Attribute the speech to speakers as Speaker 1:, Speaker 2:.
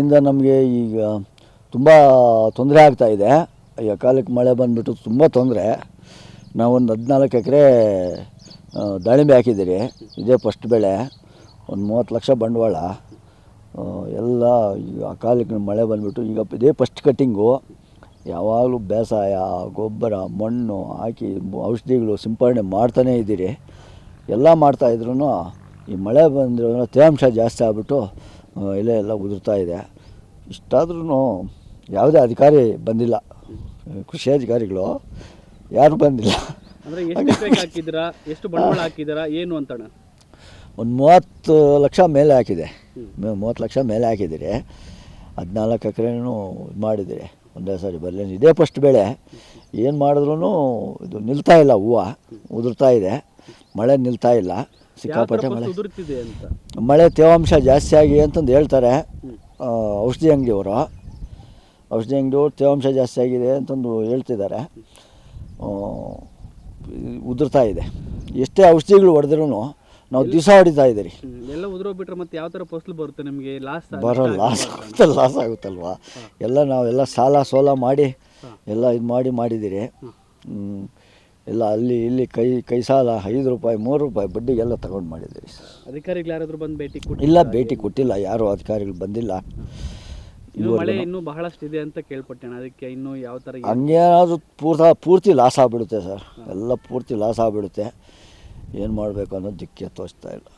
Speaker 1: ಇಂದ ನಮಗೆ ಈಗ ತುಂಬ ತೊಂದರೆ ಆಗ್ತಾ ಇದೆ. ಈ ಕಾಲಕ್ಕೆ ಮಳೆ ಬಂದುಬಿಟ್ಟು ತುಂಬ ತೊಂದರೆ. ನಾವೊಂದು ಹದಿನಾಲ್ಕು ಎಕರೆ ದಾಳಿಂಬೆ ಹಾಕಿದ್ದೀರಿ. ಇದೇ ಫಸ್ಟ್ ಬೆಳೆ. ಒಂದು ಮೂವತ್ತು ಲಕ್ಷ ಬಂಡವಾಳ. ಎಲ್ಲ ಈಗ ಅಕಾಲಿಕ ಮಳೆ ಬಂದುಬಿಟ್ಟು ಈಗ ಇದೇ ಫಸ್ಟ್ ಕಟ್ಟಿಂಗು ಯಾವಾಗಲೂ ಬೇಸಾಯ, ಗೊಬ್ಬರ, ಮಣ್ಣು ಹಾಕಿ ಔಷಧಿಗಳು ಸಿಂಪರಣೆ ಮಾಡ್ತಾನೇ ಇದ್ದೀರಿ. ಎಲ್ಲ ಮಾಡ್ತಾಯಿದ್ರು ಈ ಮಳೆ ಬಂದಿರೋ ತೇವಾಂಶ ಜಾಸ್ತಿ ಆಗ್ಬಿಟ್ಟು ಎಲೆ ಎಲ್ಲ ಉದುರ್ತಾ ಇದೆ. ಇಷ್ಟಾದ್ರೂ ಯಾವುದೇ ಅಧಿಕಾರಿ ಬಂದಿಲ್ಲ. ಕೃಷಿ ಅಧಿಕಾರಿಗಳು ಯಾರು ಬಂದಿಲ್ಲ.
Speaker 2: ಅಂದ್ರೆ ಎಷ್ಟು ಎಕರೆಗೆ ಹಾಕಿದ್ದೀರಾ? ಎಷ್ಟು ಬಂಡವಾಳ ಹಾಕಿದ್ದೀರಾ? ಏನು
Speaker 1: ಒಂದು ಮೂವತ್ತು ಲಕ್ಷ ಮೇಲೆ ಹಾಕಿದೆ. ಮೂವತ್ತು ಲಕ್ಷ ಮೇಲೆ ಹಾಕಿದ್ದೀರಿ. ಹದಿನಾಲ್ಕು ಎಕರೆನೂ ಇದು ಮಾಡಿದ್ದೀರಿ. ಒಂದೇ ಸಾರಿ ಬರಲಿ ಇದೇ ಫಸ್ಟ್ ಬೆಳೆ. ಏನು ಮಾಡಿದ್ರೂ ಇದು ನಿಲ್ತಾ ಇಲ್ಲ ಹೂವು. ಉದುರ್ತಾ ಇದೆ. ಮಳೆ ನಿಲ್ತಾ ಇಲ್ಲ. ಸಿಕ್ಕಾಪಟ್ಟೆ ಮಳೆ.
Speaker 2: ಅಂತ?
Speaker 1: ಮಳೆ ತೇವಾಂಶ ಜಾಸ್ತಿ ಆಗಿ ಅಂತಂದು ಹೇಳ್ತಾರೆ. ಔಷಧಿ ಅಂಗಡಿಯವರು ಔಷಧಿ ಅಂಗಡಿಯವರು ತೇವಾಂಶ ಜಾಸ್ತಿ ಆಗಿದೆ ಅಂತಂದು ಹೇಳ್ತಿದ್ದಾರೆ. ಉದುರ್ತಾ ಇದೆ. ಎಷ್ಟೇ ಔಷಧಿಗಳು ಹೊಡೆದ್ರೂ ನಾವು ದಿವಸ ಹೊಡಿತಾ ಇದ್ದೀರಿ.
Speaker 2: ಎಲ್ಲ ಉದುರೋಗ್ಬಿಟ್ರೆ ಮತ್ತೆ ಯಾವ ಥರ ಫಸಲು ಬರುತ್ತೆ ನಿಮಗೆ? ಲಾಸ್
Speaker 1: ಬರೋ ಲಾಸ್ ಆಗುತ್ತೆ ಲಾಸ್ ಆಗುತ್ತಲ್ವಾ? ಎಲ್ಲ ನಾವೆಲ್ಲ ಸಾಲ ಸೋಲ ಮಾಡಿ ಎಲ್ಲ ಇದು ಮಾಡಿ ಮಾಡಿದ್ದೀರಿ. ಎಲ್ಲ ಅಲ್ಲಿ ಇಲ್ಲಿ ಕೈ ಕೈ ಸಾಲ ಐದು ರೂಪಾಯಿ ಮೂರು ರೂಪಾಯಿ ಬಡ್ಡಿಗೆಲ್ಲ ತಗೊಂಡು ಮಾಡಿದ್ದೀವಿ.
Speaker 2: ಅಧಿಕಾರಿಗಳು ಯಾರಾದರೂ ಬಂದು ಭೇಟಿ ಕೊಟ್ಟು
Speaker 1: ಇಲ್ಲ ಭೇಟಿ ಕೊಟ್ಟಿಲ್ಲ. ಯಾರು ಅಧಿಕಾರಿಗಳು ಬಂದಿಲ್ಲ.
Speaker 2: ಇನ್ನು ಮಳೆ ಇನ್ನೂ ಬಹಳಷ್ಟು ಇದೆ ಅಂತ ಕೇಳ್ಪಟ್ಟೆಣ ಅದಕ್ಕೆ ಇನ್ನೂ ಯಾವ ಥರ ಹಂಗೇನಾದರೂ
Speaker 1: ಹಂಗೇನಾದ್ರೂ ಪೂರ್ತ ಪೂರ್ತಿ ಲಾಸ್ ಆಗ್ಬಿಡುತ್ತೆ ಸರ್. ಎಲ್ಲ ಪೂರ್ತಿ ಲಾಸ್ ಆಗಿಬಿಡುತ್ತೆ. ಏನು ಮಾಡಬೇಕು ಅನ್ನೋದು ದಿಕ್ಕೆ ತೋಚ್ತಾ ಇಲ್ಲ.